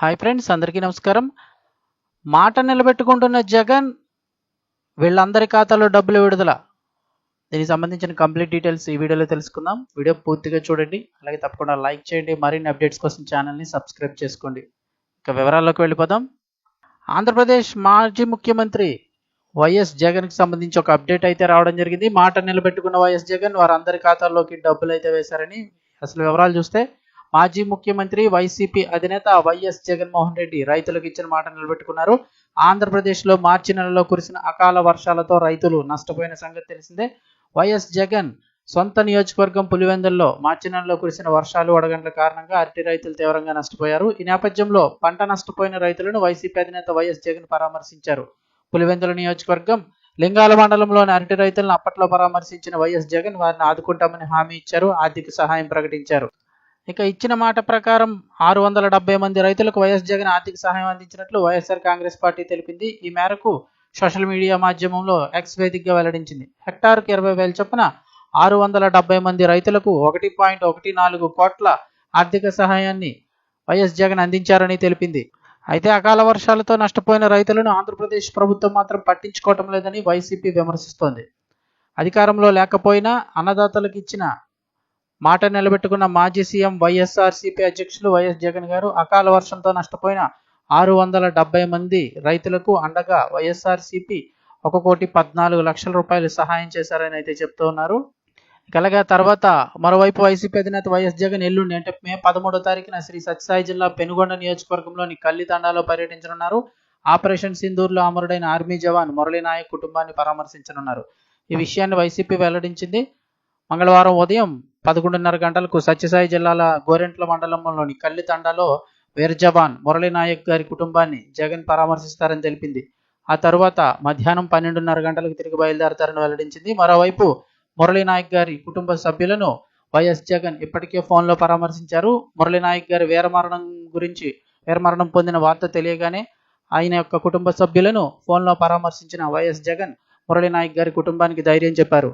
Hi friends అందరికీ నమస్కారం. మాట నిలబెట్టుకుంటున్న జగన్ వీళ్ళందరి ఖాతాలో డబ్బులు విడుదల. దీనికి సంబంధించిన కంప్లీట్ డీటెయిల్స్ ఈ వీడియోలో తెలుసుకుందాం. వీడియో పూర్తిగా చూడండి. అలాగే తప్పకుండా లైక్ చేయండి. మరిన్ని అప్డేట్స్ కోసం ఛానల్ని సబ్స్క్రైబ్ చేసుకోండి. ఇక వివరాల్లోకి వెళ్ళిపోదాం. ఆంధ్రప్రదేశ్ మాజీ ముఖ్యమంత్రి వైఎస్ జగన్కి సంబంధించి ఒక అప్డేట్ అయితే రావడం జరిగింది. మాట నిలబెట్టుకున్న వైఎస్ జగన్ వారందరి ఖాతాల్లోకి డబ్బులు అయితే వేశారని అసలు వివరాలు చూస్తే మాజీ ముఖ్యమంత్రి వైసీపీ అధినేత వైఎస్ జగన్మోహన్ రెడ్డి రైతులకు ఇచ్చిన మాట నిలబెట్టుకున్నారు. ఆంధ్రప్రదేశ్లో మార్చి నెలలో కురిసిన అకాల వర్షాలతో రైతులు నష్టపోయిన సంగతి తెలిసిందే. వైఎస్ జగన్ సొంత నియోజకవర్గం పులివెందుల్లో మార్చి నెలలో కురిసిన వర్షాలు వడగండ్ల కారణంగా అరటి రైతులు తీవ్రంగా నష్టపోయారు. ఈ నేపథ్యంలో పంట నష్టపోయిన రైతులను వైసీపీ అధినేత వైఎస్ జగన్ పరామర్శించారు. పులివెందుల నియోజకవర్గం లింగాల మండలంలోని అరటి రైతులను అప్పట్లో పరామర్శించిన వైఎస్ జగన్ వారిని ఆదుకుంటామని హామీ ఇచ్చారు. ఆర్థిక సహాయం ప్రకటించారు. ఇక ఇచ్చిన మాట ప్రకారం ఆరు వందల డెబ్బై మంది రైతులకు వైఎస్ జగన్ ఆర్థిక సహాయం అందించినట్లు వైఎస్ఆర్ కాంగ్రెస్ పార్టీ తెలిపింది. ఈ మేరకు సోషల్ మీడియా మాధ్యమంలో ఎక్స్ వేదికగా వెల్లడించింది. హెక్టార్కు ఇరవై వేల చొప్పున ఆరు వందల డెబ్బై మంది రైతులకు ఒకటి పాయింట్ ఒకటి నాలుగు కోట్ల ఆర్థిక సహాయాన్ని వైఎస్ జగన్ అందించారని తెలిపింది. అయితే అకాల వర్షాలతో నష్టపోయిన రైతులను ఆంధ్రప్రదేశ్ ప్రభుత్వం మాత్రం పట్టించుకోవటం లేదని వైసీపీ విమర్శిస్తోంది. అధికారంలో లేకపోయినా అన్నదాతలకు ఇచ్చిన మాట నిలబెట్టుకున్న మాజీ సీఎం వైఎస్ఆర్సీపీ అధ్యక్షులు వైఎస్ జగన్ గారు అకాల వర్షంతో నష్టపోయిన ఆరు వందల డెబ్బై మంది రైతులకు అండగా వైఎస్ఆర్సీపీ ఒక కోటి పద్నాలుగు లక్షల రూపాయలు సహాయం చేశారని అయితే చెప్తూ ఉన్నారు. అలాగే తర్వాత మరోవైపు వైసీపీ అధినేత వైఎస్ జగన్ ఎల్లుండి అంటే మే పదమూడో తారీఖున శ్రీ సత్యసాయి జిల్లా పెనుగొండ నియోజకవర్గంలోని కల్లితండాలో పర్యటించనున్నారు. ఆపరేషన్ సింధూర్లో అమరుడైన ఆర్మీ జవాన్ మురళీ నాయక్ కుటుంబాన్ని పరామర్శించనున్నారు. ఈ విషయాన్ని వైసీపీ వెల్లడించింది. మంగళవారం ఉదయం పదకొండున్నర గంటలకు సత్యసాయి జిల్లాల గోరెంట్ల మండలంలోని కల్లితండలో వీర్ జవాన్ మురళీ నాయక్ గారి కుటుంబాన్ని జగన్ పరామర్శిస్తారని తెలిపింది. ఆ తరువాత మధ్యాహ్నం పన్నెండున్నర గంటలకు తిరిగి బయలుదేరతారని వెల్లడించింది. మరోవైపు మురళీ నాయక్ గారి కుటుంబ సభ్యులను వైఎస్ జగన్ ఇప్పటికే ఫోన్లో పరామర్శించారు. మురళీ నాయక్ గారి వీరమరణం గురించి వీరమరణం పొందిన వార్త తెలియగానే ఆయన యొక్క కుటుంబ సభ్యులను ఫోన్లో పరామర్శించిన వైఎస్ జగన్ మురళీ నాయక్ గారి కుటుంబానికి ధైర్యం చెప్పారు.